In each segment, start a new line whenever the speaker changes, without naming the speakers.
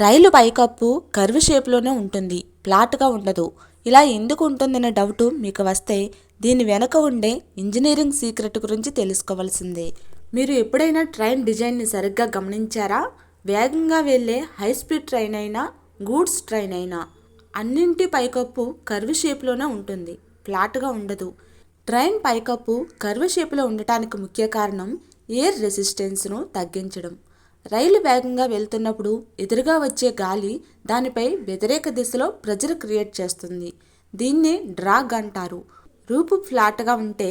రైలు పైకప్పు కర్వ్ షేప్లోనే ఉంటుంది. ఫ్లాట్గా ఉండదు. ఇలా ఎందుకు ఉంటుందనే డౌట్ మీకు వస్తే దీని వెనక ఉండే ఇంజనీరింగ్ సీక్రెట్ గురించి తెలుసుకోవాల్సిందే. మీరు ఎప్పుడైనా ట్రైన్ డిజైన్ని సరిగ్గా గమనించారా? వేగంగా వెళ్ళే హై స్పీడ్ ట్రైన్ అయినా గూడ్స్ ట్రైన్ అయినా అన్నింటి పైకప్పు కర్వ్ షేప్లోనే ఉంటుంది. ఫ్లాట్గా ఉండదు. ట్రైన్ పైకప్పు కర్వ్ షేప్లో ఉండటానికి ముఖ్య కారణం ఎయిర్ రెసిస్టెన్స్ను తగ్గించడం. రైలు వేగంగా వెళ్తున్నప్పుడు ఎదురుగా వచ్చే గాలి దానిపై వ్యతిరేక దిశలో ప్రెజర్ క్రియేట్ చేస్తుంది. దీన్నే డ్రాగ్ అంటారు. రూపు ఫ్లాట్గా ఉంటే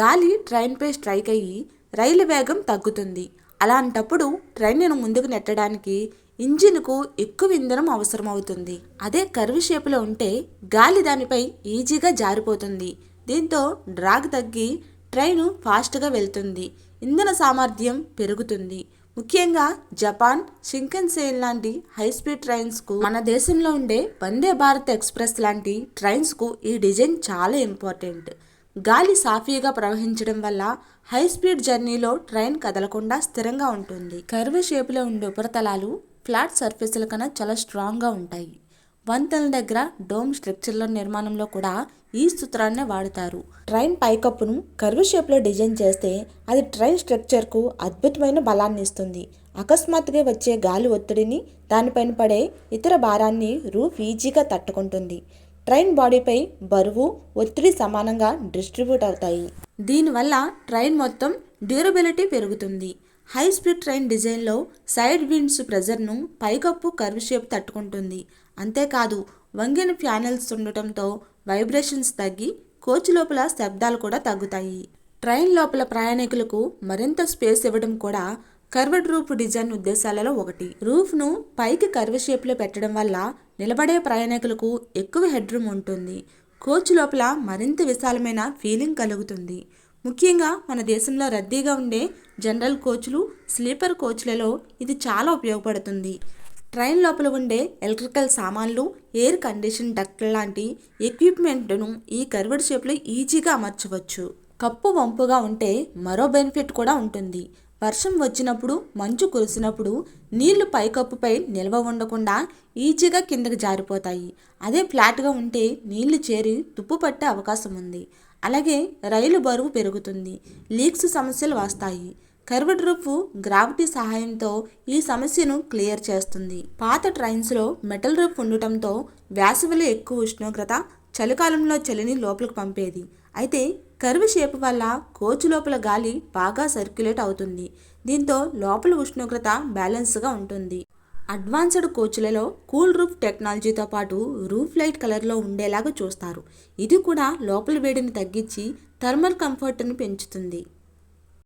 గాలి ట్రైన్పై స్ట్రైక్ అయ్యి రైలు వేగం తగ్గుతుంది. అలాంటప్పుడు ట్రైన్ను ముందుకు నెట్టడానికి ఇంజిన్కు ఎక్కువ ఇంధనం అవసరమవుతుంది. అదే కర్వ్ షేప్లో ఉంటే గాలి దానిపై ఈజీగా జారిపోతుంది. దీంతో డ్రాగ్ తగ్గి ట్రైను ఫాస్ట్గా వెళ్తుంది. ఇంధన సామర్థ్యం పెరుగుతుంది. ముఖ్యంగా జపాన్ షింకన్సేన్ లాంటి హై స్పీడ్ ట్రైన్స్కు మన దేశంలో ఉండే వందే భారత్ ఎక్స్ప్రెస్ లాంటి ట్రైన్స్కు ఈ డిజైన్ చాలా ఇంపార్టెంట్. గాలి సాఫీగా ప్రవహించడం వల్ల హై స్పీడ్ జర్నీలో ట్రైన్ కదలకుండా స్థిరంగా ఉంటుంది. కర్వ్ షేప్లో ఉండే ఉపరితలాలు ఫ్లాట్ సర్ఫేసుల కన్నా చాలా స్ట్రాంగ్గా ఉంటాయి. వంతెనల దగ్గర డోమ్ స్ట్రక్చర్ల నిర్మాణంలో కూడా ఈ సూత్రాన్నే వాడతారు. ట్రైన్ పైకప్పును కర్వ్ షేప్లో డిజైన్ చేస్తే అది ట్రైన్ స్ట్రక్చర్కు అద్భుతమైన బలాన్ని ఇస్తుంది. అకస్మాత్తుగా వచ్చే గాలి ఒత్తిడిని దానిపైన పడే ఇతర భారాన్ని రూఫ్ ఈజీగా తట్టుకుంటుంది. ట్రైన్ బాడీపై బరువు ఒత్తిడి సమానంగా డిస్ట్రిబ్యూట్ అవుతాయి. దీనివల్ల ట్రైన్ మొత్తం డ్యూరబిలిటీ పెరుగుతుంది. హై స్పీడ్ ట్రైన్ డిజైన్లో సైడ్ విండ్స్ ప్రెజర్ను పైకప్పు కర్వ్ షేప్ తట్టుకుంటుంది. అంతేకాదు వంగిన ప్యానెల్స్ ఉండటంతో వైబ్రేషన్స్ తగ్గి కోచ్ లోపల శబ్దాలు కూడా తగ్గుతాయి. ట్రైన్ లోపల ప్రయాణికులకు మరింత స్పేస్ ఇవ్వడం కూడా కర్వడ్ రూఫ్ డిజైన్ ఉద్దేశాలలో ఒకటి. రూఫ్ను పైకి కర్వ్ షేప్లో పెట్టడం వల్ల నిలబడే ప్రయాణికులకు ఎక్కువ హెడ్ రూమ్ ఉంటుంది. కోచ్ లోపల మరింత విశాలమైన ఫీలింగ్ కలుగుతుంది. ముఖ్యంగా మన దేశంలో రద్దీగా ఉండే జనరల్ కోచ్లు స్లీపర్ కోచ్లలో ఇది చాలా ఉపయోగపడుతుంది. ట్రైన్ లోపల ఉండే ఎలక్ట్రికల్ సామాన్లు ఎయిర్ కండిషన్ డక్ట్ లాంటి ఎక్విప్మెంట్ను ఈ కర్వ్డ్ షేప్లో ఈజీగా అమర్చవచ్చు. కప్పు వంపుగా ఉంటే మరో బెనిఫిట్ కూడా ఉంటుంది. వర్షం వచ్చినప్పుడు మంచు కురిసినప్పుడు నీళ్ళు పైకప్పుపై నిల్వ ఉండకుండా ఈజీగా కిందకి జారిపోతాయి. అదే ఫ్లాట్గా ఉంటే నీళ్ళు చేరి తుప్పు పట్టే అవకాశం ఉంది. అలాగే రైలు బరువు పెరుగుతుంది. లీక్స్ సమస్యలు వస్తాయి. కర్వ్డ్ రూఫ్ గ్రావిటీ సహాయంతో ఈ సమస్యను క్లియర్ చేస్తుంది. పాత ట్రైన్స్లో మెటల్ రూఫ్ ఉండటంతో వేసవిలో ఎక్కువ ఉష్ణోగ్రత చలికాలంలో చలిని లోపలికి పంపేది. అయితే కర్వ్ షేప్ వల్ల కోచ్ లోపల గాలి బాగా సర్క్యులేట్ అవుతుంది. దీంతో లోపల ఉష్ణోగ్రత బ్యాలెన్స్గా ఉంటుంది. అడ్వాన్స్డ్ కోచ్లలో కూల్ రూఫ్ టెక్నాలజీతో పాటు రూఫ్ లైట్ కలర్లో ఉండేలాగా చూస్తారు. ఇది కూడా లోపల వేడిని తగ్గించి థర్మల్ కంఫర్ట్ను పెంచుతుంది.